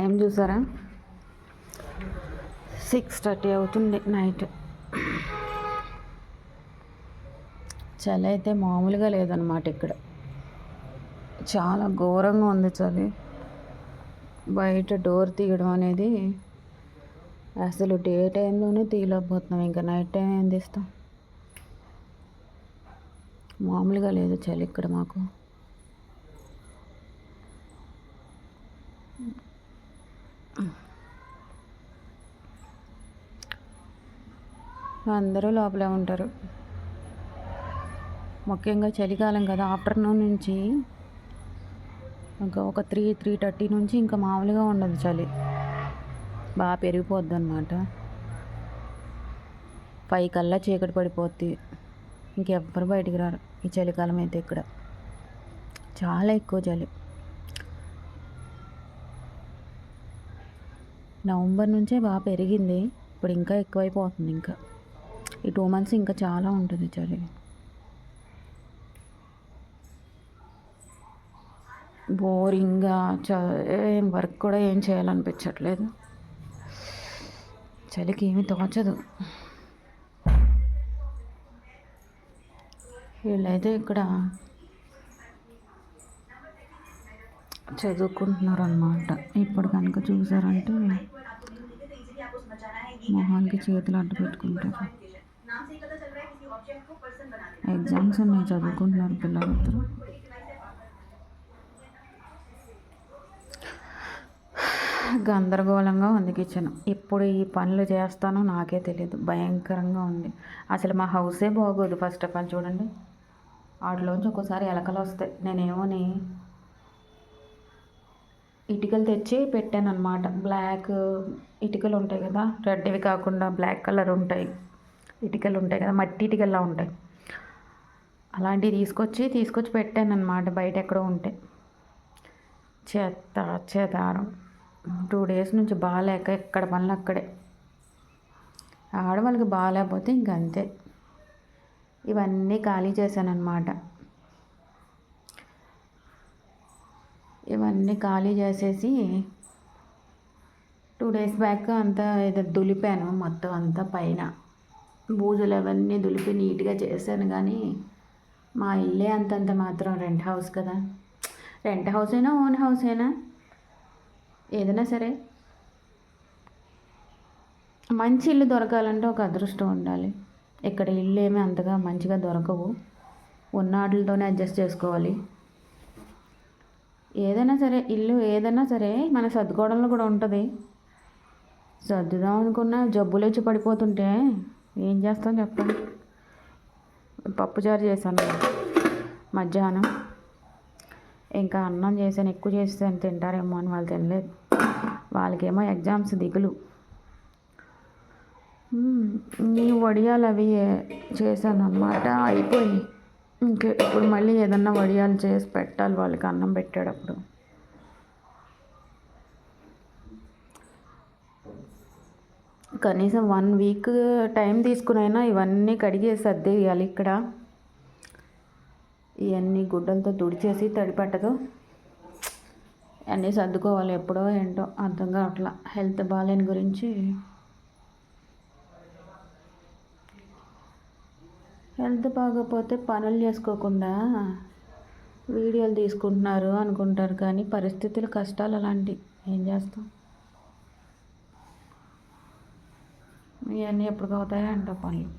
Time చూసారా? Six thirty అవుతుంది night. చలి అయితే మామూలుగా లేదనమాట ఇక్కడ. చాలా ఘోరంగా ఉంది చలి. బయట డోర్ తీయడం అనేది అసలు డే టైంలోనే తీయలేకపోతున్నాం. ఇంకా నైట్ టైం ఏం తీస్తాం? మామూలుగా లేదు చలి ఇక్కడ మాకు. అందరూ లోపలే ఉంటారు. ముఖ్యంగా చలికాలం కదా ఆఫ్టర్నూన్ నుంచి ఇంకా ఒక త్రీ త్రీ థర్టీ నుంచి ఇంకా మామూలుగా ఉండదు చలి. బాగా పెరిగిపోద్ది అనమాట ఫైవ్ కల్లా చీకటి పడిపోద్ది. ఇంకెవ్వరు బయటికి రారు ఈ చలికాలం అయితే ఇక్కడ. చాలా ఎక్కువ చలి. నవంబర్ నుంచే బాగా పెరిగింది. ఇప్పుడు ఇంకా ఎక్కువైపోతుంది ఇంకా. ఈ టూ మంత్స్ ఇంకా చాలా ఉంటుంది చలి. బోరింగ్గా చ ఏం వర్క్ కూడా ఏం చేయాలనిపించట్లేదు. చలికి ఏమీ తోచదు. వీళ్ళైతే ఇక్కడ చదువుకుంటున్నారు అనమాట ఇప్పుడు కనుక చూసారంటే మొహానికి చేతులు అడ్డు పెట్టుకుంటారు. ఎగ్జామ్స్ ఉన్నాయి చదువుకుంటున్నారు పిల్లలందరూ గందరగోళంగా ఉంది కిచెన్. ఇప్పుడు ఈ పనులు చేస్తానో నాకే తెలియదు భయంకరంగా ఉంది. అసలు మా హౌసే బాగోదు ఫస్ట్ ఆఫ్ ఆల్ చూడండి. వాటిలోంచి ఒక్కోసారి ఎలకలు వస్తాయి. నేనేమోని ఇటుకలు తెచ్చి పెట్టాను అనమాట బ్లాక్ ఇటుకలు ఉంటాయి కదా రెడ్వి కాకుండా బ్లాక్ కలర్ ఉంటాయి. ఇటుకలు ఉంటాయి కదా మట్టి ఇటుకల్లా ఉంటాయి. అలాంటివి తీసుకొచ్చి తీసుకొచ్చి పెట్టాను అనమాట బయట ఎక్కడో ఉంటే. చెత్త చెదారం. టూ డేస్ నుంచి బాగాలేక ఎక్కడ పనులు అక్కడే. ఆడవాళ్ళకి బాగాలేకపోతే ఇంక అంతే ఇవన్నీ ఖాళీ చేశాను ఇవన్నీ ఖాళీ చేసేసి టూ డేస్ బ్యాక్ అంతా ఏదో దులిపాను మొత్తం అంతా పైన. బూజులు అవన్నీ దులిపి నీట్గా చేశాను కానీ మా ఇల్లే అంతంత మాత్రం రెంట్ హౌస్ కదా. రెంట్ హౌస్ అయినా ఓన్ హౌస్ అయినా ఏదైనా సరే. మంచి ఇల్లు దొరకాలంటే ఒక అదృష్టం ఉండాలి. ఇక్కడ ఇల్లు ఏమీ అంతగా మంచిగా దొరకవు. ఉన్న వాటితోనే అడ్జస్ట్ చేసుకోవాలి. ఏదైనా సరే ఇల్లు ఏదైనా సరే మన సర్దుకోవడంలో కూడా ఉంటుంది. సర్దుదాం అనుకున్న జబ్బులు వచ్చి పడిపోతుంటే ఏం చేస్తాం చెప్పండి పప్పుచారు చేశాను మధ్యాహ్నం. ఇంకా అన్నం చేశాను ఎక్కువ చేస్తే తింటారేమో అని వాళ్ళు తినలేదు. వాళ్ళకేమో ఎగ్జామ్స్ దిగులు. ఈ వడియాలు అవి చేశాను అన్నమాట. అయిపోయి ఇంక ఇప్పుడు మళ్ళీ ఏదన్నా వడియాలు చేసి పెట్టాలి వాళ్ళకి అన్నం పెట్టేటప్పుడు. కనీసం వన్ వీక్ టైం తీసుకునైనా ఇవన్నీ కడిగేసి సర్దేయాలి ఇక్కడ. ఇవన్నీ గుడ్డలతో తుడిచేసి తడి పట్టదు. అన్నీ సర్దుకోవాలి ఎప్పుడో ఏంటో అర్థం కావట్లా. హెల్త్ బాగాలేని గురించి. హెల్త్ బాగోపోతే పనులు చేసుకోకుండా వీడియోలు తీసుకుంటున్నారు అనుకుంటారు కానీ పరిస్థితులు కష్టాలు అలాంటి. ఏం చేస్తాం? ఇవన్నీ ఎప్పుడు అవుతాయో అంటో పనులు